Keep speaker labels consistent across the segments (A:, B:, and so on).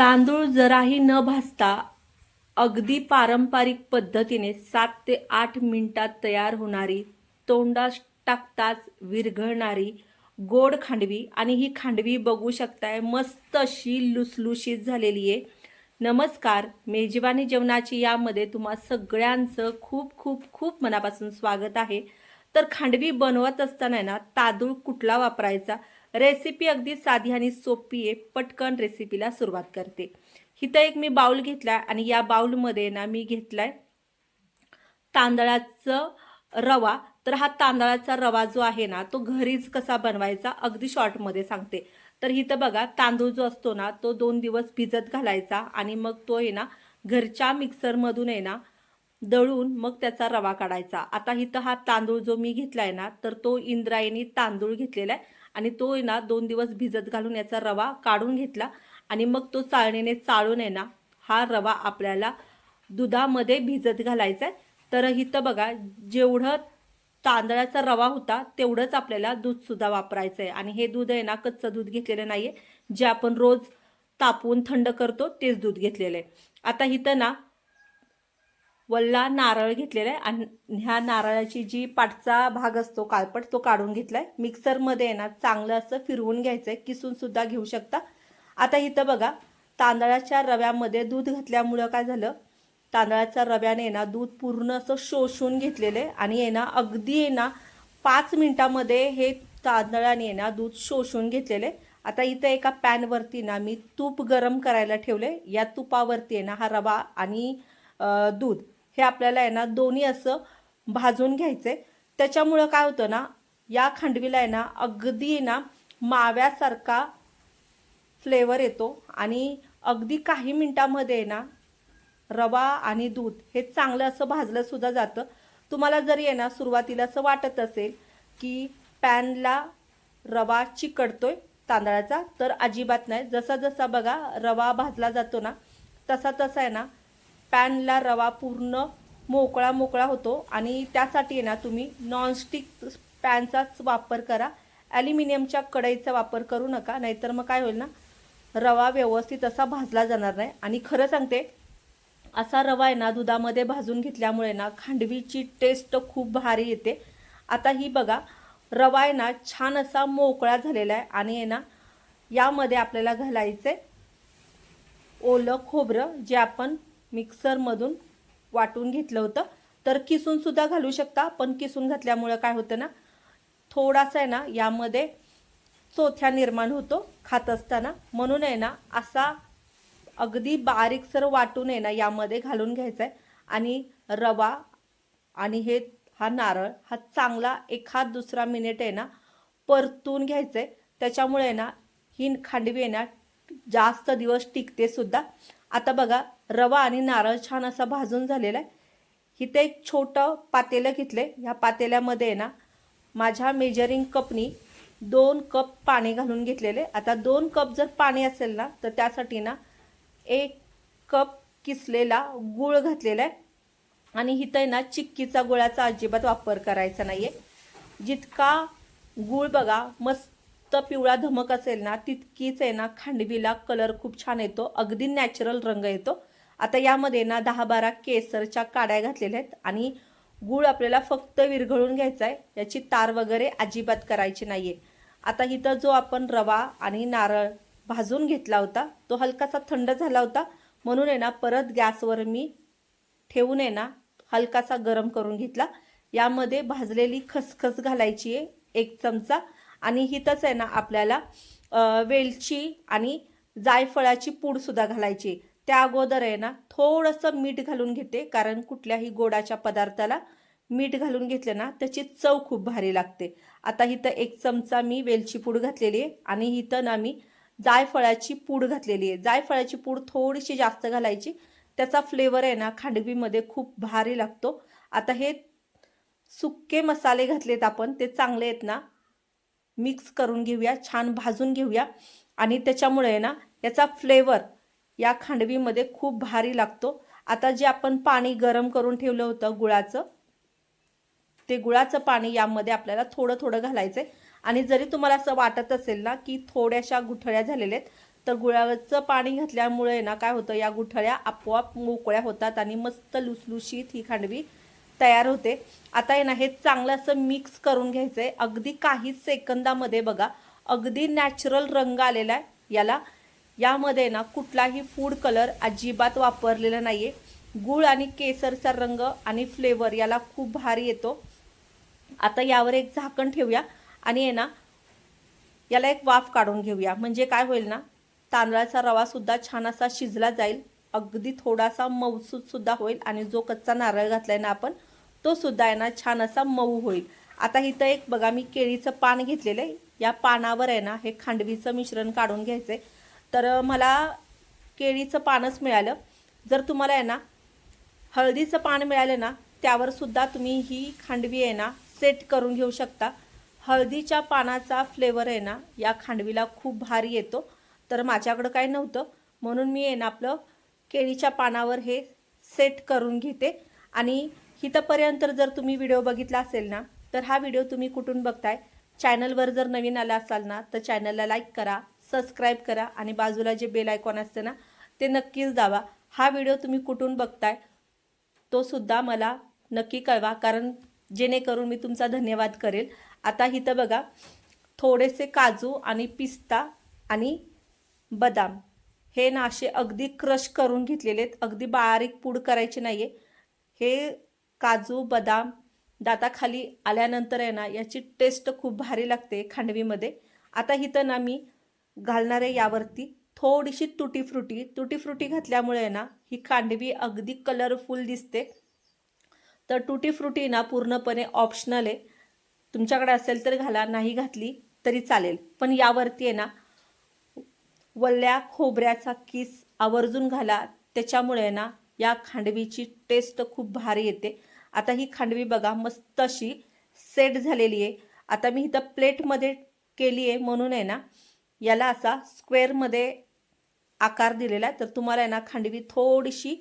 A: तांदूळ जराही न भाजता अगदी पारंपरिक पद्धतीने सात ते आठ मिनिटात तयार होणारी तोंडास टाकताच विरघळणारी गोड खांडवी आणि ही खांडवी बघू शकताय मस्त अशी लुसलुशीत झालेली आहे. नमस्कार मेजवानी जेवणाची यामध्ये तुम्हा सगळ्यांचं खूप खूप खूप मनापासून स्वागत आहे. तर खांडवी बनवत असताना आहे ना तांदूळ कुठला वापरायचा? रेसिपी अगदी साधी आणि सोपी आहे पटकन रेसिपीला सुरुवात करते. इथं एक मी बाउल घेतला आणि या बाउलमध्ये ना मी घेतलाय तांदळाचं रवा. तर हा तांदळाचा रवा जो आहे ना तो घरीच कसा बनवायचा अगदी शॉर्टमध्ये सांगते. तर इथं बघा तांदूळ जो असतो ना तो दोन दिवस भिजत घालायचा आणि मग तो आहे ना घरच्या मिक्सरमधून आहे ना दळून मग त्याचा रवा काढायचा. आता इथं हा तांदूळ जो मी घेतलाय ना तर तो इंद्रायणी तांदूळ घेतलेला आहे. आणि तो आहे ना दोन दिवस भिजत घालून याचा रवा काढून घेतला आणि मग तो चाळणीने चाळून आहे ना हा रवा आपल्याला दुधामध्ये भिजत घालायचा आहे तर इथं बघा जेवढं तांदळाचा रवा होता तेवढंच आपल्याला दूधसुद्धा वापरायचं आहे आणि हे दूध आहे ना कच्चं दूध घेतलेलं नाही आहे जे आपण रोज तापवून थंड करतो तेच दूध घेतलेलं आहे. आता इथं ना वल्ला नारळ घेतलेला आहे. आणि ह्या नारळाची जी पाठचा भाग असतो काळपट तो काढून घेतलाय. मिक्सरमध्ये आहे ना चांगलं असं फिरवून घ्यायचं आहे किसून सुद्धा घेऊ शकता. आता इथं बघा तांदळाच्या रव्यामध्ये दूध घातल्यामुळं काय झालं? तांदळाच्या रव्याने आहे ना दूध पूर्ण असं शोषून घेतलेलं आहे. आणि आहे ना अगदी आहे ना पाच मिनटामध्ये हे तांदळाने आहे ना दूध शोषून घेतलेले आता इथं एका पॅनवरती ना मी तूप गरम करायला ठेवले या तुपावरती आहे ना हा रवा आणि दूध. हे आपल्याला आहे ना दोन्ही असं भाजून घ्यायचं आहे त्याच्यामुळं काय होतं ना या खांडवीला आहे ना अगदी आहे ना माव्यासारखा फ्लेवर येतो. आणि अगदी काही मिनटामध्ये आहे ना रवा आणि दूध हे चांगलं असं भाजलं सुद्धा जातं. तुम्हाला जरी आहे ना सुरुवातीला असं वाटत असेल की पॅनला रवा चिकटतोय तांदळाचा तर अजिबात नाही. जसा जसा बघा रवा भाजला जातो ना तसा तसा आहे ना पॅनला रवा पूर्ण मोकळा मोकळा होतो आणि त्यासाठी आहे ना तुम्ही नॉनस्टिक पॅनचाच वापर करा. ॲल्युमिनियमच्या कढईचा वापर करू नका नाहीतर मग काय होईल ना रवा व्यवस्थित असा भाजला जाणार नाही. आणि खरं सांगते असा रवा आहे ना दुधामध्ये भाजून घेतल्यामुळे ना खांडवीची टेस्ट खूप भारी येते. आता ही बघा रवा आहे ना छान असा मोकळा झालेला आहे आणि आहे ना यामध्ये आपल्याला घालायचे ओलं खोबरं जे आपण मिक्सरमधून वाटून घेतलं होतं. तर किसूनसुद्धा घालू शकता पण किसून घातल्यामुळं काय होतं ना थोडासा आहे ना यामध्ये चोथ्या निर्माण होतो खात असताना. म्हणून आहे ना असा अगदी बारीकसर वाटून आहे ना यामध्ये घालून घ्यायचा आहे आणि रवा आणि हे हा नारळ हा चांगला एखाद दुसरा मिनिट आहे ना परतून घ्यायचं आहे त्याच्यामुळे आहे ना ही खांडवी आहे ना जास्त दिवस टिकते सुद्धा. आता बघा रवा आणि नारळ छान असा भाजून झालेला आहे इथे एक छोटं पातेलं घेतलं आहे ह्या पातेल्यामध्ये आहे ना माझ्या मेजरिंग कपनी दोन कप पाणी घालून घेतलेले. आता दोन कप जर पाणी असेल ना तर त्यासाठी ना एक कप किसलेला गूळ घातलेला आहे. आणि इथं आहे ना चिक्कीचा गुळाचा अजिबात वापर करायचा नाही आहे जितका गूळ बघा मस्त पिवळा धमक असेल ना तितकीच आहे ना खांडवीला कलर खूप छान येतो. अगदी नॅचरल रंग येतो. आता यामध्ये ना दहा बारा केसरच्या काड्या घातलेल्या आहेत आणि गूळ आपल्याला फक्त विरघळून घ्यायचा आहे याची तार वगैरे अजिबात करायची नाही आहे आता इथं जो आपण रवा आणि नारळ भाजून घेतला होता तो हलकासा थंड झाला होता. म्हणून आहे ना परत गॅसवर मी ठेवून आहे ना हलकासा गरम करून घेतला. यामध्ये भाजलेली खसखस घालायची आहे एक चमचा. आणि हिथंच आहे ना आपल्याला वेलची आणि जायफळाची पूडसुद्धा घालायची. त्या अगोदर आहे ना थोडंसं मीठ घालून घेते कारण कुठल्याही गोडाच्या पदार्थाला मीठ घालून घेतलं ना त्याची चव खूप भारी लागते. आता इथं एक चमचा मी वेलची पूड घातलेली आहे आणि इथं ना मी जायफळाची पूड घातलेली आहे. जायफळाची पूड थोडीशी जास्त घालायची. त्याचा फ्लेवर आहे ना खांडवीमध्ये खूप भारी लागतो. आता हे सुक्के मसाले घातलेत आपण ते चांगले आहेत ना मिक्स करून घेऊया छान भाजून घेऊया. आणि त्याच्यामुळे आहे ना याचा फ्लेवर या खांडवीमध्ये खूप भारी लागतो. आता जे आपण पाणी गरम करून ठेवलं होतं गुळाचं ते गुळाचं पाणी यामध्ये आपल्याला थोडं थोडं घालायचं आहे आणि जरी तुम्हाला असं वाटत असेल ना की थोड्याशा गुठळ्या झालेल्या आहेत तर गुळाचं पाणी घातल्यामुळे ना काय होतं या गुठळ्या आपोआप मोकळ्या होतात आणि मस्त लुसलुशीत ही खांडवी तयार होते. आता आहे ना हे चांगलं असं मिक्स करून घ्यायचं आहे अगदी काही सेकंदामध्ये बघा अगदी नॅचरल रंग आलेला आहे. याला यामध्ये ना कुठलाही फूड कलर अजिबात वापरलेला नाही आहे गूळ आणि केसरचा रंग आणि फ्लेवर याला खूप भारी येतो. आता यावर एक झाकण ठेवूया आणि आहे ना याला एक वाफ काढून घेऊया. म्हणजे काय होईल ना तांदळाचा रवासुद्धा छान असा शिजला जाईल. अगदी थोडासा मौसूदसुद्धा होईल आणि जो कच्चा नारळ घातलाय ना आपण तो सुद्धा आहे ना छान असा मऊ होईल. आता इथं एक बघा मी केळीचं पान घेतलेलं आहे. या पानावर आहे ना हे खांडवीचं मिश्रण काढून घ्यायचं आहे तर मला केळीचं पानच मिळालं. जर तुम्हाला आहे ना हळदीचं पान मिळालं ना त्यावर सुद्धा तुम्ही ही खांडवी आहे ना सेट करून घेऊ शकता. हळदीच्या पानाचा फ्लेवर आहे ना या खांडवीला खूप भारी येतो. तर माझ्याकडं काय नव्हतं. म्हणून मी आहे ना आपलं केळीच्या पानावर हे सेट करून घेते. आणि इथंपर्यंत जर तुम्ही व्हिडिओ बघितला असेल ना तर हा व्हिडिओ तुम्ही कुठून बघताय? चॅनलवर जर नवीन आला असाल ना तर चॅनलला लाईक करा सबस्क्राईब करा आणि बाजूला जे बेल आयकॉन असते ना ते नक्कीच दावा हा व्हिडिओ तुम्ही कुठून बघताय तो सुद्धा मला नक्की कळवा कारण जेणेकरून मी तुमचा धन्यवाद करेल. आता इथं बघा थोडेसे काजू आणि पिस्ता आणि बदाम. हे ना असे अगदी क्रश करून घेतलेले आहेत. अगदी बारीक पूड करायची नाही आहे हे काजू बदाम दाताखाली आल्यानंतर आहे ना याची टेस्ट खूप भारी लागते खांडवीमध्ये. आता इथं ना मी घालणार आहे यावरती थोडीशी तुटी फ्रुटी. तुटी फ्रुटी घातल्यामुळे ना ही खांडवी अगदी कलरफुल दिसते. तर तुटी फ्रुटी ना पूर्णपणे ऑप्शनल आहे. तुमच्याकडे असेल तर घाला नाही घातली तरी चालेल. पण यावरती आहे ना वल्ल्या खोबऱ्याचा किस आवर्जून घाला. त्याच्यामुळे ना या खांडवीची टेस्ट खूप भारी येते. आता ही खांडवी बघा मस्त अशी सेट झालेली आहे. आता मी इथं प्लेटमध्ये केली आहे म्हणून आहे ना याला असा स्क्वेअरमध्ये आकार दिलेला आहे. तर तुम्हाला आहे ना खांडवी थोडीशी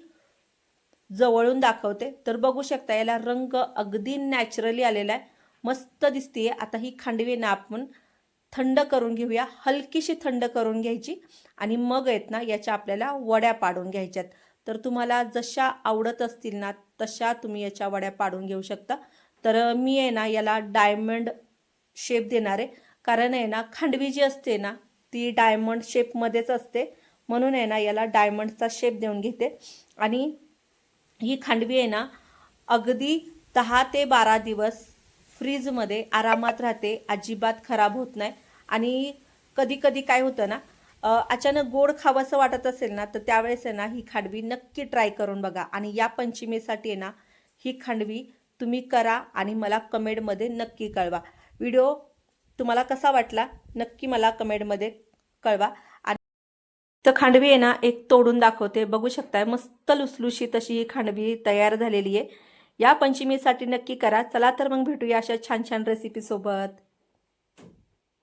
A: जवळून दाखवते. तर बघू शकता याला रंग अगदी नॅचरली आलेला आहे. मस्त दिसते आता ही खांडवी ना आपण थंड करून घेऊया. हलकीशी थंड करून घ्यायची. आणि मग आहेत ना याच्या आपल्याला वड्या पाडून घ्यायच्यात. तर तुम्हाला जशा आवडत असतील ना तशा तुम्ही याच्या वड्या पाडून घेऊ शकता. तर मी आहे ना याला डायमंड शेप देणार आहे. कारण आहे ना खांडवी जी असते ना ती डायमंड शेपमध्येच असते. म्हणून आहे ना याला डायमंडचा शेप देऊन घेते. आणि ही खांडवी आहे ना अगदी दहा ते बारा दिवस फ्रीजमध्ये आरामात राहते. अजिबात खराब होत नाही. आणि कधी कधी काय होतं ना अचानक गोड खावंसं वाटत असेल ना तर त्यावेळेस आहे ना ही खांडवी नक्की ट्राय करून बघा. आणि या पंचमीसाठी आहे ना ही खांडवी तुम्ही करा आणि मला कमेंटमध्ये नक्की कळवा. व्हिडिओ तुम्हाला कसा वाटला नक्की मला कमेंटमध्ये कळवा. आणि तर खांडवी आहे ना एक तोडून दाखवते. बघू शकताय मस्त लुसलुशी तशी ही खांडवी तयार झालेली आहे. या पंचमीसाठी नक्की करा. चला तर मग भेटूया अशा छान छान रेसिपीसोबत